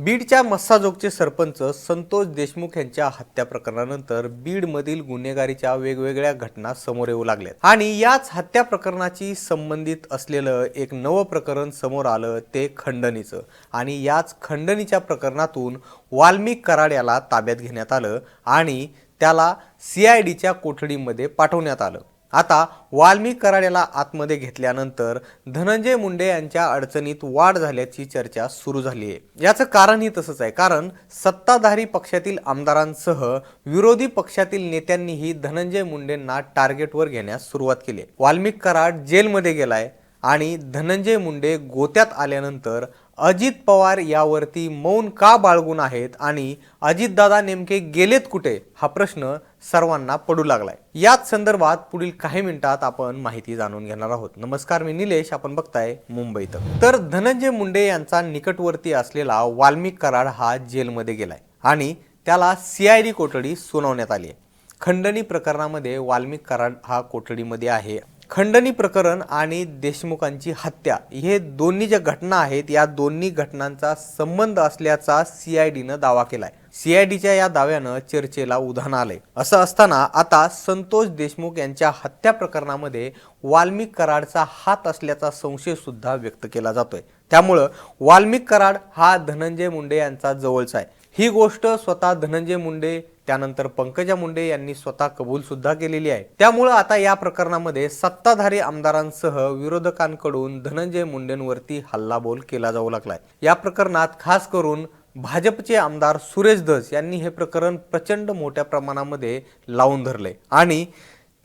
बीडच्या मस्साजोगचे सरपंच संतोष देशमुख यांच्या हत्या प्रकरणानंतर बीडमधील गुन्हेगारीच्या वेगवेगळ्या घटना समोर येऊ लागल्यात. आणि याच हत्या प्रकरणाची संबंधित असलेलं एक नवं प्रकरण समोर आलं ते खंडणीचं. आणि याच खंडणीच्या प्रकरणातून वाल्मिक कराड याला ताब्यात घेण्यात आलं आणि त्याला सी आय डीच्या कोठडीमध्ये पाठवण्यात आलं. आता वाल्मिक कराड्याला आतमध्ये घेतल्यानंतर धनंजय मुंडे यांच्या अडचणीत वाढ झाल्याची चर्चा सुरू झाली आहे. याचं कारणही तसंच आहे. कारण सत्ताधारी पक्षातील आमदारांसह विरोधी पक्षातील नेत्यांनीही धनंजय मुंडेंना टार्गेटवर घेण्यास सुरुवात केली आहे. वाल्मिक कराड जेलमध्ये गेलाय आणि धनंजय मुंडे गोत्यात आल्यानंतर अजित पवार यावरती मौन का बाळगून आहेत आणि अजितदादा नेमके गेलेत कुठे? हा प्रश्न सर्वांना पडू लागलाय. याच संदर्भात पुढील काही मिनिटात आपण माहिती जाणून घेणार आहोत. नमस्कार मी निलेश. आपण बघताय मुंबईत तर धनंजय मुंडे यांचा निकटवर्ती असलेला वाल्मिक कराड हा जेलमध्ये गेलाय आणि त्याला सीआयडी कोठडी सुनावण्यात आली आहे. खंडणी प्रकरणामध्ये वाल्मिक कराड हा कोठडीमध्ये आहे. खंडणी प्रकरण आणि देशमुखांची हत्या हे दोन्ही ज्या घटना आहेत या दोन्ही घटनांचा संबंध असल्याचा सीआयडीनं दावा केलाय. सीआयडीच्या या दाव्यानं चर्चेला उधाण आलंय. असं असताना आता संतोष देशमुख यांच्या हत्या प्रकरणामध्ये वाल्मिक कराडचा हात असल्याचा संशय सुद्धा व्यक्त केला जातोय. त्यामुळं वाल्मिक कराड हा धनंजय मुंडे यांचा जवळचा आहे. ही गोष्ट स्वतः धनंजय मुंडे त्यानंतर पंकजा मुंडे यांनी स्वतः कबूल सुद्धा केलेली आहे. त्यामुळं आता या प्रकरणामध्ये सत्ताधारी आमदारांसह विरोधकांकडून धनंजय मुंडेंवरती हल्लाबोल केला जाऊ लागलाय. या प्रकरणात खास करून भाजपचे आमदार सुरेश धस यांनी हे प्रकरण प्रचंड मोठ्या प्रमाणामध्ये लावून धरले आणि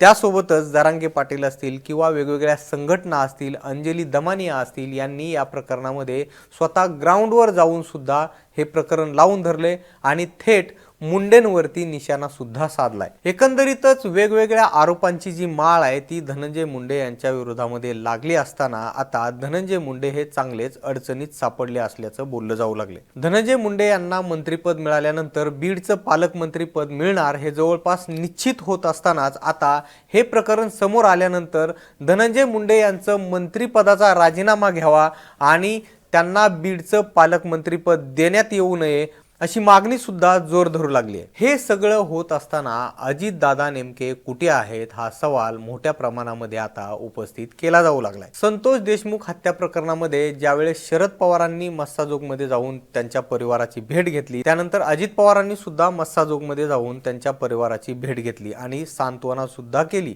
त्यासोबतच जारांगे पाटील असतील किंवा वेगवेगळ्या संघटना असतील अंजली दमानिया असतील यांनी या प्रकरणामध्ये स्वतः ग्राउंडवर जाऊन सुद्धा हे प्रकरण लावून धरले आणि थेट मुंडेंवरती निशाणा सुद्धा साधलाय. एकंदरीतच वेगवेगळ्या आरोपांची जी माळ आहे ती धनंजय मुंडे यांच्या विरोधामध्ये लागली असताना आता धनंजय मुंडे हे चांगलेच अडचणीत सापडले असल्याचं बोललं जाऊ लागले. धनंजय मुंडे यांना मंत्रीपद मिळाल्यानंतर बीडचं पालकमंत्रीपद मिळणार हे जवळपास निश्चित होत असतानाच आता हे प्रकरण समोर आल्यानंतर धनंजय मुंडे यांचं मंत्रीपदाचा राजीनामा घ्यावा आणि त्यांना बीडचं पालकमंत्रीपद देण्यात येऊ नये अशी मागणी सुद्धा जोर धरू लागली आहे. हे सगळं होत असताना अजित दादा नेमके कुठे आहेत हा सवाल मोठ्या प्रमाणामध्ये आता उपस्थित केला जाऊ लागलाय. संतोष देशमुख हत्या प्रकरणामध्ये ज्यावेळेस शरद पवारांनी मस्साजोगमध्ये जाऊन त्यांच्या परिवाराची भेट घेतली त्यानंतर अजित पवारांनी सुद्धा मस्साजोगमध्ये जाऊन त्यांच्या परिवाराची भेट घेतली आणि सांत्वना सुद्धा केली.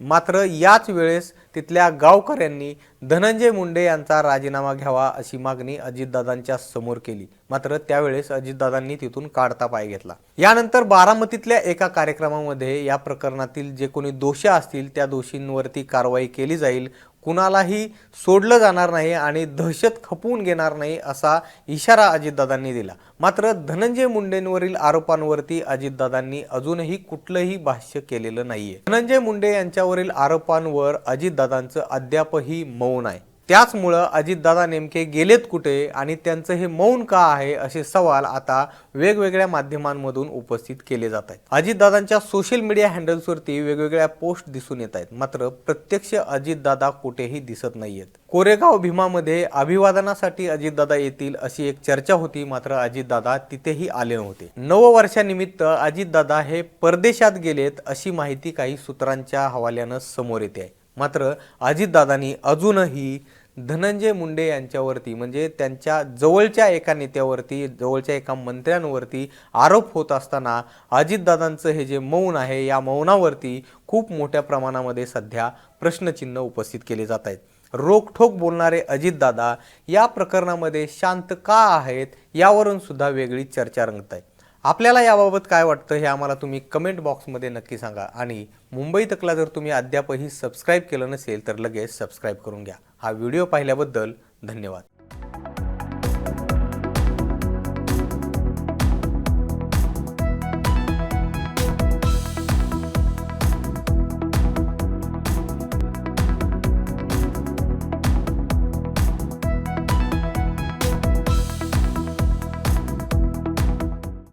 मात्र याच वेळेस तिथल्या गावकऱ्यांनी धनंजय मुंडे यांचा राजीनामा घ्यावा अशी मागणी अजितदादांच्या समोर केली. मात्र त्यावेळेस अजितदादांनी तिथून काढता पाय घेतला. यानंतर बारामतीतल्या एका कार्यक्रमामध्ये या प्रकरणातील जे कोणी दोषी असतील त्या दोषींवरती कारवाई केली जाईल कुणालाही सोडलं जाणार नाही आणि दहशत खपवून घेणार नाही असा इशारा अजितदादांनी दिला. मात्र धनंजय मुंडेंवरील आरोपांवरती अजितदादांनी अजूनही कुठलंही भाष्य केलेलं नाहीये. धनंजय मुंडे यांच्यावरील आरोपांवर अजितदादांचं अद्यापही मौन आहे. त्याचमुळं अजितदादा नेमके गेलेत कुठे आणि त्यांचं हे मौन का आहे असे सवाल आता वेगवेगळ्या माध्यमांमधून उपस्थित केले जात आहेत. अजितदादांच्या सोशल मीडिया हँडल्सवरती वेगवेगळ्या पोस्ट दिसून येत आहेत. मात्र प्रत्यक्ष अजितदादा कुठेही दिसत नाहीयेत. कोरेगाव भीमामध्ये अभिवादनासाठी अजितदादा येतील अशी एक चर्चा होती. मात्र अजितदादा तिथेही आले नव्हते. नववर्षानिमित्त अजितदादा हे परदेशात गेलेत अशी माहिती काही सूत्रांच्या हवाल्यानं समोर येते आहे. मात्र अजितदादांनी अजूनही धनंजय मुंडे यांच्यावरती म्हणजे त्यांच्या जवळच्या एका नेत्यावरती जवळच्या एका मंत्र्यांवरती आरोप होत असताना अजितदादांचं हे जे मौन आहे या मौनावरती खूप मोठ्या प्रमाणामध्ये सध्या प्रश्नचिन्ह उपस्थित केले जात आहेत. रोखठोक बोलणारे अजितदादा या प्रकरणामध्ये शांत का आहेत यावरून सुद्धा वेगळी चर्चा रंगत आहे आपल्याला याबाबत काय वाटतं हे आम्हाला तुम्ही कमेंट बॉक्समध्ये नक्की सांगा. आणि मुंबई तकला जर तुम्ही अद्यापही सबस्क्राईब केलं नसेल तर लगेच सबस्क्राईब करून घ्या. हा व्हिडिओ पाहिल्याबद्दल धन्यवाद.